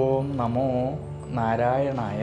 ഓം നമോ നാരായണായ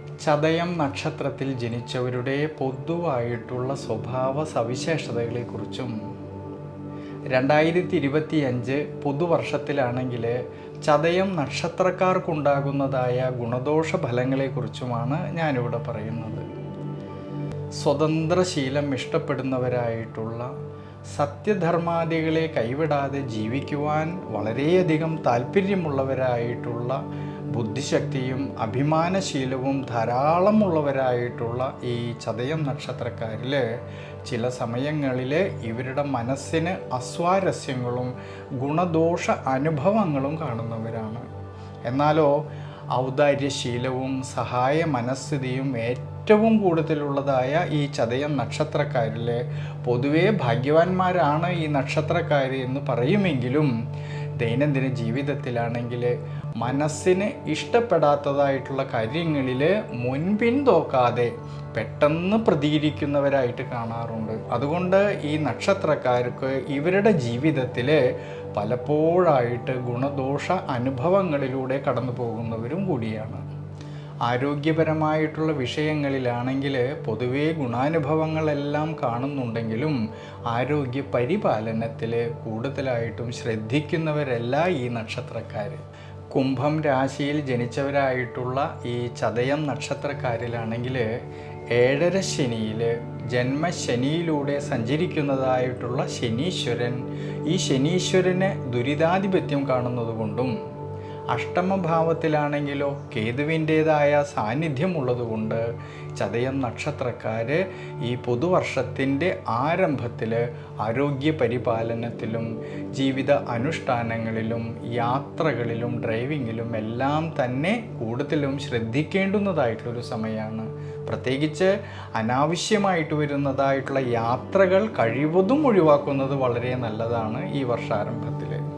ചതയം നക്ഷത്രത്തിൽ ജനിച്ചവരുടെ പൊതുവായിട്ടുള്ള സ്വഭാവ സവിശേഷതകളെക്കുറിച്ചും രണ്ടായിരത്തി ഇരുപത്തി അഞ്ച് പുതുവർഷത്തിലാണെങ്കിൽ ചതയം നക്ഷത്രക്കാർക്കുണ്ടാകുന്നതായ ഗുണദോഷ ഫലങ്ങളെക്കുറിച്ചുമാണ് ഞാനിവിടെ പറയുന്നത്. സ്വതന്ത്രശീലം ഇഷ്ടപ്പെടുന്നവരായിട്ടുള്ള സത്യധർമാദികളെ കൈവിടാതെ ജീവിക്കുവാൻ വളരെയധികം താല്പര്യമുള്ളവരായിട്ടുള്ള ബുദ്ധിശക്തിയും അഭിമാനശീലവും ധാരാളമുള്ളവരായിട്ടുള്ള ഈ ചതയം നക്ഷത്രക്കാരിൽ ചില സമയങ്ങളിൽ ഇവരുടെ മനസ്സിന് അസ്വാരസ്യങ്ങളും ഗുണദോഷ അനുഭവങ്ങളും കാണുന്നവരാണ്. എന്നാലോ ഔദാര്യശീലവും സഹായ മനസ്ഥിതിയും ഏറ്റവും കൂടുതലുള്ളതായ ഈ ചതയം നക്ഷത്രക്കാരിൽ പൊതുവേ ഭാഗ്യവാന്മാരാണ് ഈ നക്ഷത്രക്കാർ എന്ന് പറയുമെങ്കിലും ദൈനംദിന ജീവിതത്തിലാണെങ്കിൽ മനസ്സിന് ഇഷ്ടപ്പെടാത്തതായിട്ടുള്ള കാര്യങ്ങളിൽ മുൻപിൻ തോക്കാതെ പെട്ടെന്ന് പ്രതികരിക്കുന്നവരായിട്ട് കാണാറുണ്ട്. അതുകൊണ്ട് ഈ നക്ഷത്രക്കാർക്ക് ഇവരുടെ ജീവിതത്തിൽ പലപ്പോഴായിട്ട് ഗുണദോഷ അനുഭവങ്ങളിലൂടെ കടന്നു പോകുന്നവരും കൂടിയാണ്. ആരോഗ്യപരമായിട്ടുള്ള വിഷയങ്ങളിലാണെങ്കിൽ പൊതുവേ ഗുണാനുഭവങ്ങളെല്ലാം കാണുന്നുണ്ടെങ്കിലും ആരോഗ്യ പരിപാലനത്തിൽ കൂടുതലായിട്ടും ശ്രദ്ധിക്കുന്നവരല്ല ഈ നക്ഷത്രക്കാർ കുംഭം രാശിയിൽ ജനിച്ചവരായിട്ടുള്ള ഈ ചതയം നക്ഷത്രക്കാരിലാണെങ്കിൽ ഏഴര ശനിയിൽ ജന്മശനിയിലൂടെ സഞ്ചരിക്കുന്നതായിട്ടുള്ള ശനീശ്വരൻ. ഈ ശനീശ്വരന് ദുരിതാധിപത്യം കാണുന്നതുകൊണ്ടും അഷ്ടമഭാവത്തിലാണെങ്കിലോ കേതുവിന്റേതായ സാന്നിധ്യമുള്ളതുകൊണ്ട് ചതയം നക്ഷത്രക്കാർ ഈ പുതുവർഷത്തിന്റെ ആരംഭത്തിൽ ആരോഗ്യ പരിപാലനത്തിലും ജീവിത അനുഷ്ഠാനങ്ങളിലും യാത്രകളിലും ഡ്രൈവിങ്ങിലും എല്ലാം തന്നെ കൂടുതലും ശ്രദ്ധിക്കേണ്ടുന്നതായിട്ടുള്ളൊരു സമയമാണ് പ്രത്യേകിച്ച് അനാവശ്യമായിട്ട് വരുന്നതായിട്ടുള്ള യാത്രകൾ കഴിവതും ഒഴിവാക്കുന്നത് വളരെ നല്ലതാണ് ഈ വർഷാരംഭത്തിൽ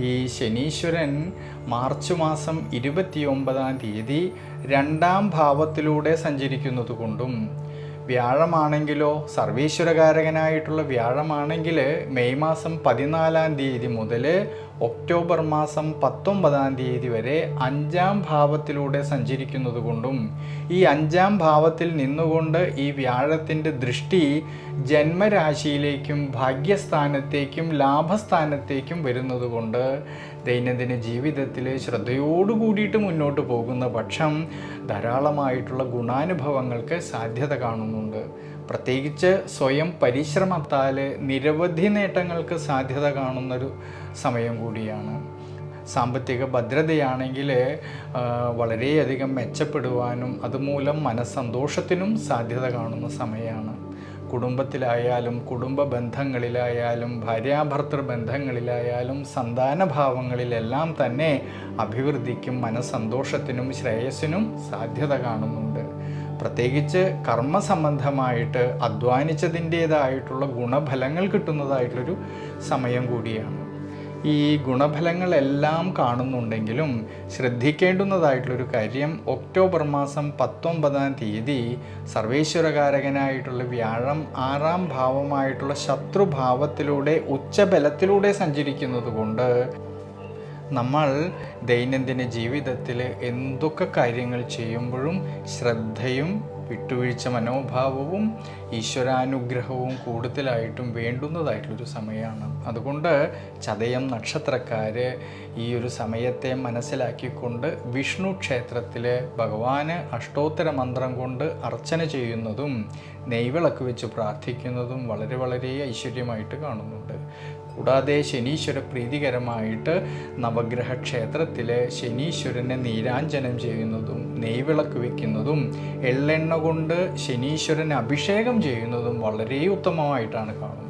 ഈ ശനീശ്വരൻ മാർച്ച് മാസം ഇരുപത്തിയൊമ്പതാം തീയതി രണ്ടാം ഭാവത്തിലൂടെ സഞ്ചരിക്കുന്നത് കൊണ്ടും വ്യാഴമാണെങ്കിലോ സർവീശ്വരകാരകനായിട്ടുള്ള വ്യാഴമാണെങ്കിൽ മെയ് മാസം പതിനാലാം തീയതി മുതൽ ഒക്ടോബർ മാസം പത്തൊമ്പതാം തീയതി വരെ അഞ്ചാം ഭാവത്തിലൂടെ സഞ്ചരിക്കുന്നതുകൊണ്ടും ഈ അഞ്ചാം ഭാവത്തിൽ നിന്നുകൊണ്ട് ഈ വ്യാഴത്തിന്റെ ദൃഷ്ടി ജന്മരാശിയിലേക്കും ഭാഗ്യസ്ഥാനത്തേക്കും ലാഭസ്ഥാനത്തേക്കും വരുന്നതുകൊണ്ട് ദൈനംദിന ജീവിതത്തിൽ ശ്രദ്ധയോടു കൂടിയിട്ട് മുന്നോട്ട് പോകുന്ന പക്ഷം ധാരാളമായിട്ടുള്ള ഗുണാനുഭവങ്ങൾക്ക് സാധ്യത കാണുന്നുണ്ട്. പ്രത്യേകിച്ച് സ്വയം പരിശ്രമത്താൽ നിരവധി നേട്ടങ്ങൾക്ക് സാധ്യത കാണുന്നൊരു സമയം കൂടിയാണ്. സാമ്പത്തിക ഭദ്രതയാണെങ്കിൽ വളരെയധികം മെച്ചപ്പെടുവാനും അതുമൂലം മനസ്സന്തോഷത്തിനും സാധ്യത കാണുന്ന സമയമാണ് കുടുംബത്തിലായാലും കുടുംബ ബന്ധങ്ങളിലായാലും ഭാര്യാഭർത്തൃ ബന്ധങ്ങളിലായാലും സന്താനഭാവങ്ങളിലെല്ലാം തന്നെ അഭിവൃദ്ധിക്കും മനസ്സന്തോഷത്തിനും ശ്രേയസ്സിനും സാധ്യത കാണുന്നുണ്ട്. പ്രത്യേകിച്ച് കർമ്മസംബന്ധമായിട്ട് അധ്വാനിച്ചതിന്റേതായിട്ടുള്ള ഗുണഫലങ്ങൾ കിട്ടുന്നതായിട്ടുള്ളൊരു സമയം കൂടിയാണ്. ഈ ഗുണഫലങ്ങളെല്ലാം കാണുന്നുണ്ടെങ്കിലും ശ്രദ്ധിക്കേണ്ടുന്നതായിട്ടുള്ളൊരു കാര്യം ഒക്ടോബർ മാസം പത്തൊമ്പതാം തീയതി സർവേശ്വരകാരകനായിട്ടുള്ള വ്യാഴം ആറാം ഭാവമായിട്ടുള്ള ശത്രുഭാവത്തിലൂടെ ഉച്ചബലത്തിലൂടെ സഞ്ചരിക്കുന്നത് കൊണ്ട് നമ്മൾ ദൈനംദിന ജീവിതത്തിൽ എന്തൊക്കെ കാര്യങ്ങൾ ചെയ്യുമ്പോഴും ശ്രദ്ധയും വിട്ടുവീഴ്ച മനോഭാവവും ഈശ്വരാനുഗ്രഹവും കൂടുതലായിട്ടും വേണ്ടുന്നതായിട്ടുള്ളൊരു സമയമാണ്. അതുകൊണ്ട് ചതയം നക്ഷത്രക്കാർ ഈ ഒരു സമയത്തെ മനസ്സിലാക്കിക്കൊണ്ട് വിഷ്ണു ക്ഷേത്രത്തിൽ ഭഗവാന് അഷ്ടോത്തര മന്ത്രം കൊണ്ട് അർച്ചന ചെയ്യുന്നതും നെയ്വിളക്ക് വെച്ച് പ്രാർത്ഥിക്കുന്നതും വളരെ വളരെ ഐശ്വര്യമായിട്ട് കാണുന്നുണ്ട്. കൂടാതെ ശനീശ്വര പ്രീതികരമായിട്ട് നവഗ്രഹ ക്ഷേത്രത്തിൽ ശനീശ്വരനെ നീരാഞ്ജനം ചെയ്യുന്നതും നെയ്വിളക്ക് വയ്ക്കുന്നതും എള്ളെണ്ണ കൊണ്ട് ശനീശ്വരനെ അഭിഷേകം ചെയ്യുന്നതും വളരെ ഉത്തമമായിട്ടാണ് കാണുന്നത്.